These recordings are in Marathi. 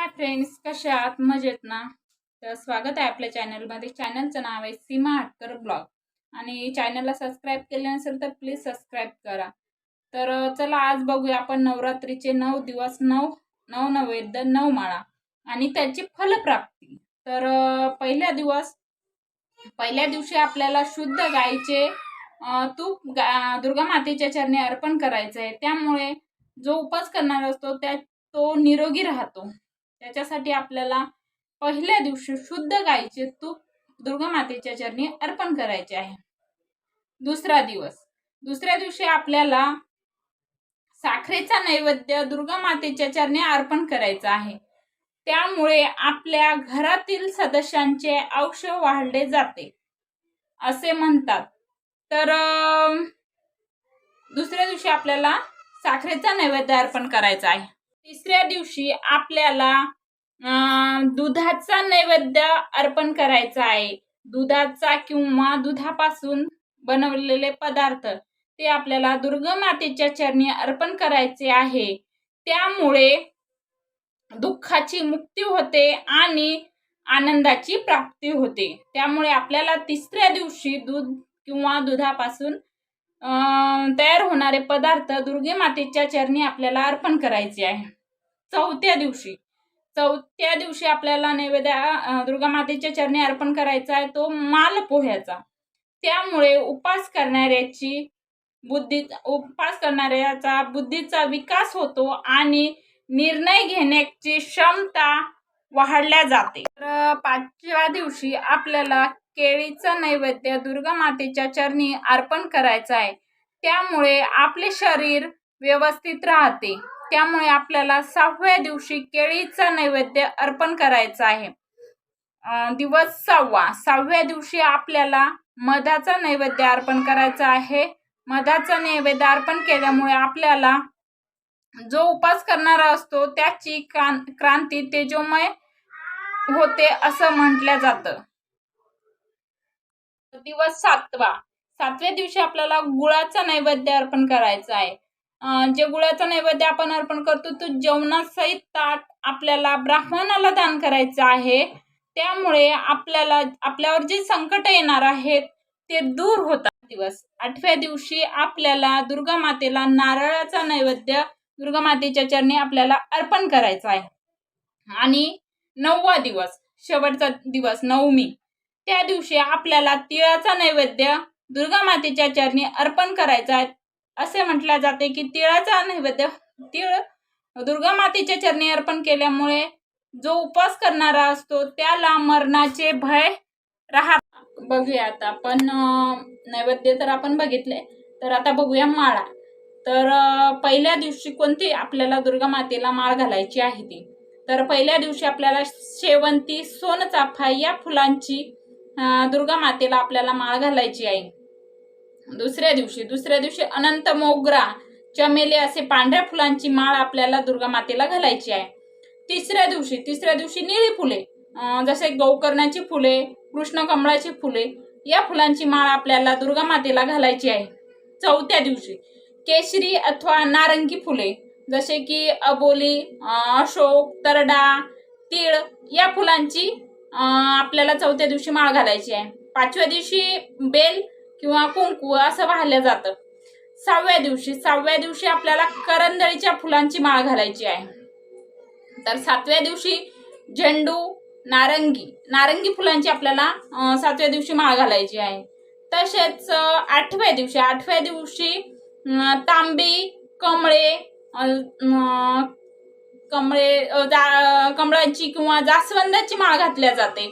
हाय फ्रेंड्स कशा आहात? मजेत ना? तर स्वागत आहे आपल्या चॅनलमध्ये चॅनलचं नाव आहे सीमा हटकर ब्लॉग. आणि चॅनलला सबस्क्राईब केले नसेल तर प्लीज सबस्क्राईब करा. तर चला आज बघूया आपण नवरात्रीचे नऊ दिवस नऊ नऊ नैवेद्य नऊ माळा आणि त्याची फलप्राप्ती. तर पहिल्या दिवस पहिल्या दिवशी आपल्याला शुद्ध गायीचे तूप गा दुर्गा मातेच्या चरणी अर्पण करायचं आहे त्यामुळे जो उपास करणार असतो त्या तो निरोगी राहतो. त्याच्यासाठी आपल्याला पहिल्या दिवशी शुद्ध गाईचे तूप दुर्गमातेच्या चरणी अर्पण करायचे आहे. दुसरा दिवस. दुसऱ्या दिवशी आपल्याला साखरेचा नैवेद्य दुर्गमातेच्या चरणी अर्पण करायचा आहे. त्यामुळे आपल्या घरातील सदस्यांचे आयुष्य वाढले जाते. असे म्हणतात. तर दुसऱ्या दिवशी आपल्याला साखरेचा नैवेद्य अर्पण करायचा आहे. तिसऱ्या दिवशी आपल्याला दुधाचा नैवेद्य अर्पण करायचा आहे. दुधाचा किंवा दुधापासून बनवलेले पदार्थ ते आपल्याला दुर्गमातेच्या चरणी अर्पण करायचे आहे. त्यामुळे दुःखाची मुक्ती होते आणि आनंदाची प्राप्ती होते. त्यामुळे आपल्याला तिसऱ्या दिवशी दूध किंवा दुधापासून तयार होणारे पदार्थ दुर्गे मातेच्या चरणी आपल्याला अर्पण करायचे आहे. चौथ्या दिवशी चौथ्या दिवशी आपल्याला नैवेद्य दुर्गा मातेच्या चरणी अर्पण करायचा आहे तो माल पोह्याचा. त्यामुळे उपास करणाऱ्याची बुद्धी उपास करणाऱ्याचा बुद्धीचा विकास होतो आणि निर्णय घेण्याची क्षमता वाढल्या जाते. तर पाचव्या दिवशी आपल्याला केळीचं नैवेद्य दुर्गा मातेच्या चरणी अर्पण करायचं आहे. त्यामुळे आपले शरीर व्यवस्थित राहते. त्यामुळे आपल्याला सहाव्या दिवशी केळीचा नैवेद्य अर्पण करायचं आहे. दिवस सहावा सहाव्या दिवशी आपल्याला मधाचा नैवेद्य अर्पण करायचा आहे. मधाचा नैवेद्य अर्पण केल्यामुळे आपल्याला जो उपास करणारा असतो त्याची क्रांती तेजोमय होते असं म्हटलं जातं. दिवस सातवा. सातव्या दिवशी आपल्याला गुळाचा नैवेद्य अर्पण करायचा आहे. जे गुळाचा नैवेद्य आपण अर्पण करतो तो जेवणासहित ताट आपल्याला ब्राह्मणाला दान करायचं आहे. त्यामुळे आपल्याला आपल्यावर जे संकट येणार आहेत ते दूर होतात दिवस. आठव्या दिवशी आपल्याला दुर्गा मातेला नारळाचा नैवेद्य दुर्गा मातेच्या चरणी आपल्याला अर्पण करायचा आहे. आणि नववा दिवस शेवटचा दिवस नवमी त्या दिवशी आपल्याला तिळाचा नैवेद्य दुर्गा मातेच्या चरणी अर्पण करायचा आहे. असे म्हटले जाते की तिळाचा नैवेद्य तिळ दुर्गा मातेच्या चरणी अर्पण केल्यामुळे जो उपवास करणारा असतो त्याला मरणाचे भय राहत बघूया आता आपण नैवेद्य तर आपण बघितले तर आता बघूया माळा. तर पहिल्या दिवशी कोणती आपल्याला दुर्गा मातेला माळ घालायची आहे ती? तर पहिल्या दिवशी आपल्याला शेवंती सोनचाफा या फुलांची दुर्गा मातेला आपल्याला माळ घालायची आहे. दुसऱ्या दिवशी दुसऱ्या दिवशी अनंत मोगरा चमेली असे पांढऱ्या फुलांची माळ आपल्याला दुर्गा मातेला घालायची आहे. तिसऱ्या दिवशी तिसऱ्या दिवशी निळी फुले जसे गौकर्णाची फुले कृष्ण कमळाची फुले या फुलांची माळ आपल्याला दुर्गा मातेला घालायची आहे. चौथ्या दिवशी केशरी अथवा नारंगी फुले जसे की अबोली अशोक तरडा तीळ या फुलांची आपल्याला चौथ्या दिवशी माळ घालायची आहे. पाचव्या दिवशी बेल किंवा कुंकू असं वाहिलं जातं. सहाव्या दिवशी सहाव्या दिवशी आपल्याला करंदळीच्या फुलांची माळ घालायची आहे. तर सातव्या दिवशी झेंडू नारंगी नारंगी फुलांची आपल्याला सातव्या दिवशी माळ घालायची आहे. तसेच आठव्या दिवशी आठव्या दिवशी तांबी कमळे कमळे जा कमळांची किंवा जास्वंदाची माळ घातल्या जाते.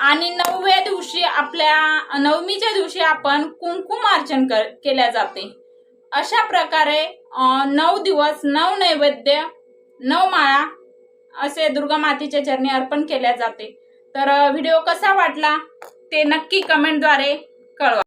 आणि नवव्या दिवशी आपल्या नवमीच्या दिवशी आपण कुंकुमार्चन कर केल्या जाते. अशा प्रकारे नऊ दिवस नऊ नैवेद्य नऊ माळा असे दुर्गा मातेच्या चरणी अर्पण केल्या जाते. तर व्हिडिओ कसा वाटला ते नक्की कमेंटद्वारे कळवा.